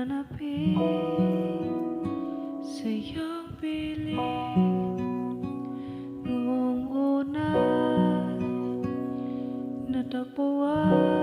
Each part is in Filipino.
hanapin sa iyong piling. Noong una natagpuan.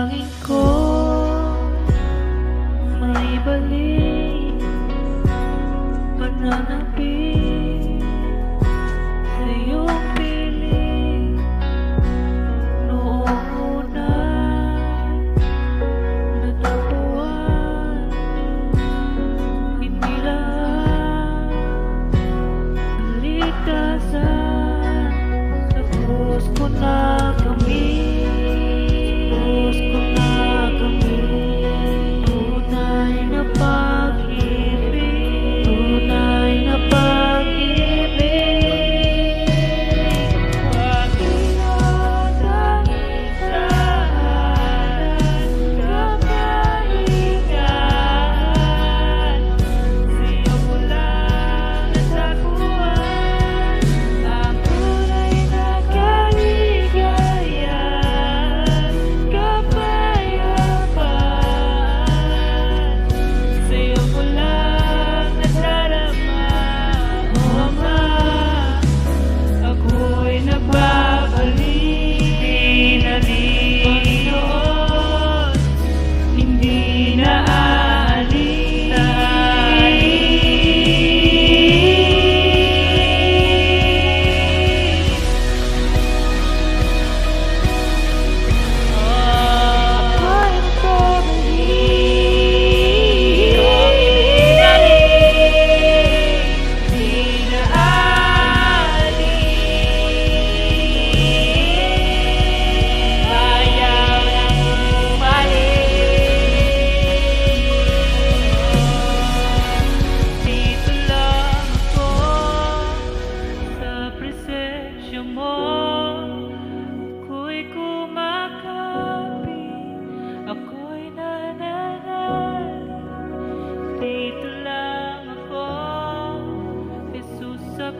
Dalangin ko. May balik Pananapin.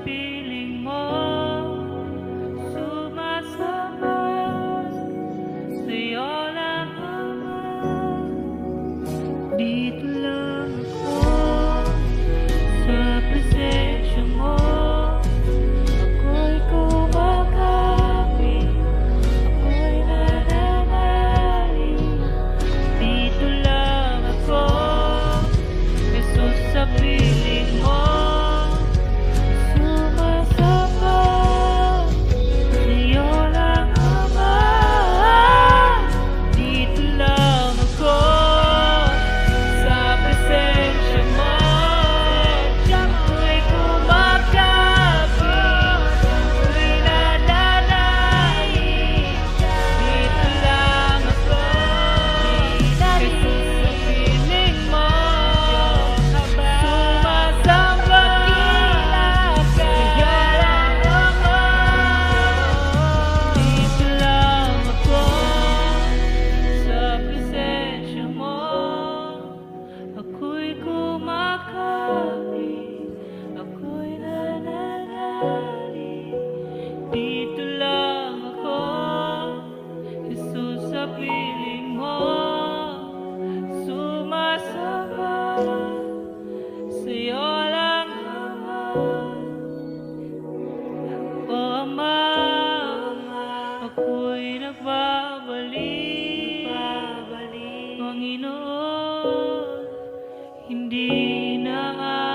piling mo. Dito lang ako Jesus sa mo. Sumasama Sa'yo lang naman O oh, Ama Ako'y nagbabalik. Panginoon Hindi na ako